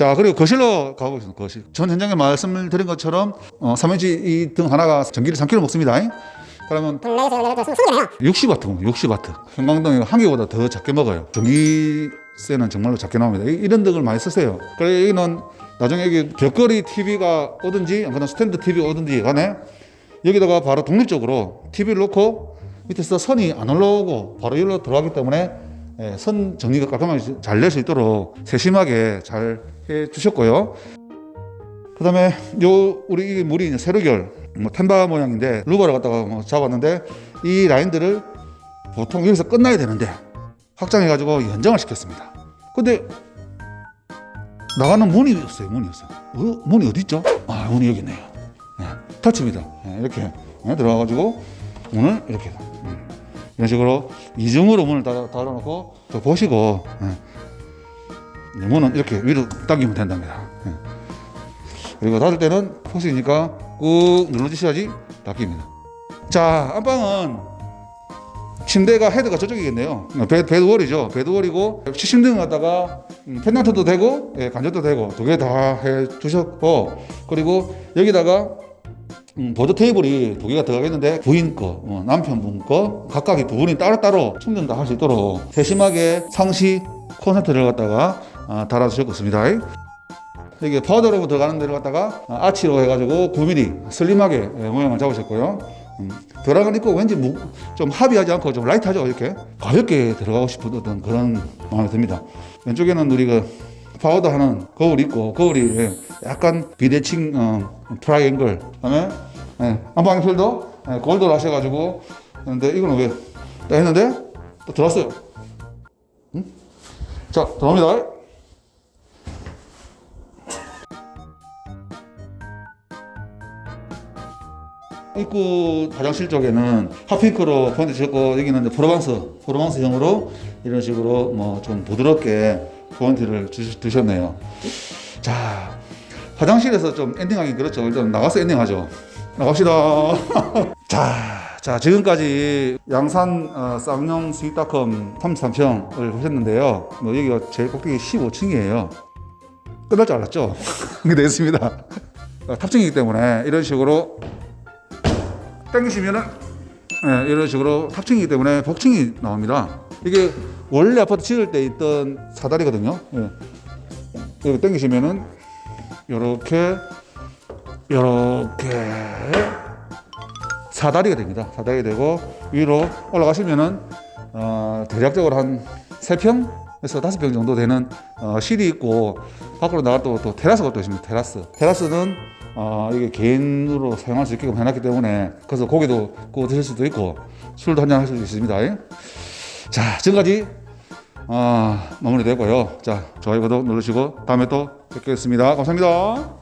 자 그리고 거실로 가보겠습니다. 거실. 전 현장에 말씀을 드린 것처럼 어, 3인치 이 등 하나가 전기를 3kg 먹습니다. 그러면 블랙에서 열려서 20개네요. 60와트, 60와트. 형광등이 한 개보다 더 작게 먹어요. 전기세는 정말로 작게 나옵니다. 이- 이런 등을 많이 쓰세요. 그래 여기는 나중에 여기 벽걸이 TV가 오든지 아니면 스탠드 TV 오든지 간에 여기다가 바로 독립적으로 TV를 놓고 밑에서 선이 안 올라오고 바로 여기로 들어가기 때문에 예, 선 정리가 깔끔하게 잘 낼 수 있도록 세심하게 잘 해 주셨고요. 그 다음에 요 우리 이 물이 세로결 뭐 템바 모양인데 루버를 갖다가 뭐 잡았는데 이 라인들을 보통 여기서 끝나야 되는데 확장해 가지고 연장을 시켰습니다. 근데 나가는 문이 없어요. 문이 없어요. 어? 문이 어디 있죠? 아 문이 여기 있네요. 네, 터치입니다. 네, 이렇게 네, 들어가 가지고 문을 이렇게 음, 이런 식으로 이중으로 문을 닫아, 닫아놓고 또 보시고 네. 이 문은 이렇게 위로 당기면 된답니다. 네. 그리고 닫을 때는 포스이니까 꾹 눌러주셔야지 닫힙니다. 자, 안방은 침대가 헤드가 저쪽이겠네요. 베, 베드월이죠. 베드월이고 시침등 갖다가 음, 펜던트도 되고 예, 간접도 되고 두 개 다 해 주셨고 그리고 여기다가 음, 보드 테이블이 두 개가 들어가겠는데 부인 거, 어, 남편분 거 각각이 두 분이 따로따로 충전 다 할 수 있도록 세심하게 상시 콘센트를 갖다가 아, 달아주셨고 있습니다. 이게 파우더로 들어가는 데를 갖다가 아, 아치로 해가지고 9mm 슬림하게 예, 모양을 잡으셨고요. 음, 들어가는 있고 왠지 무, 좀 합의하지 않고 좀 라이트하죠 이렇게 가볍게 들어가고 어떤 그런 마음이 듭니다. 왼쪽에는 우리가 파우더 하는 거울이 있고 거울이 예, 약간 비대칭 어, 트라이앵글 그다음에 예, 안방 필도 예, 골드로 하셔가지고 근데 이거는 왜 딱 했는데 또 들어왔어요. 음? 자 들어갑니다. 입구 화장실 쪽에는 핫핑크로 포인트 쳤고 여기는 이제 프로방스 프로방스형으로 이런 식으로 뭐 좀 부드럽게 포인트를 주, 두셨네요. 자 화장실에서 좀 엔딩하기 그렇죠. 일단 나가서 엔딩하죠. 나갑시다. 자, 자 지금까지 양산 어, 쌍용 스윗닷컴 33평을 보셨는데요. 뭐 여기가 제일 꼭대기 15층이에요. 끝날 줄 알았죠? 됐습니다. 어, 탑층이기 때문에 이런 식으로 당기시면은 예, 이런 식으로 탑층이기 때문에 복층이 나옵니다. 이게 원래 아파트 지을 때 있던 사다리거든요. 예. 여기 당기시면은 이렇게 이렇게 사다리가 됩니다. 사다리가 되고 위로 올라가시면은 어, 대략적으로 한 3평에서 5평 정도 되는 어, 실이 있고 밖으로 나갈 또, 또 테라스가 또 있습니다. 테라스. 테라스는 어, 이게 개인으로 사용할 수 있게끔 해놨기 때문에 그래서 고기도 구워 드실 수도 있고 술도 한잔 할 수도 있습니다. 자, 지금까지 어, 마무리되고요. 자, 좋아요, 구독 누르시고 다음에 또 뵙겠습니다. 감사합니다.